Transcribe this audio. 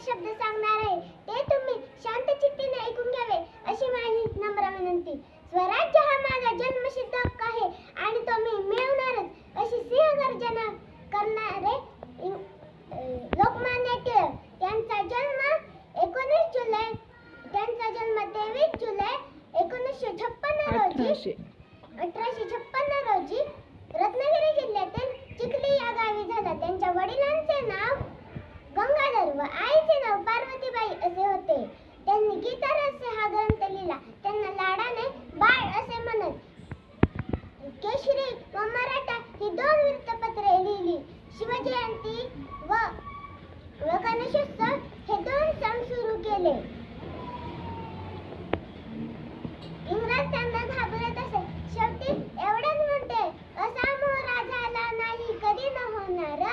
शब्द सांगणार आहे? ते तुम्ही शांत चित्तीने ऐकून घ्यावे अशी माझी नम्र विनंती. स्वराज्य हा माझा जन्मसिद्ध हक्क आहे आणि तो मी मिळवणारच अशी सिंहगर्जना करणारे इन- अं, लोकमान्य टिळक. यांचा जन्म एकोणीस जुलै त्यांचा जन्म तेवीस जुलै एकोणीसशे छप्पन्न रोजी अठराशे. अठराशे छप्पन्न रोजी रत्नागिरी गेले इंग्रज त्यांना घाबरत असे. शेवटी एवढंच म्हणते असा मोह झाला नाही कधी न होणार.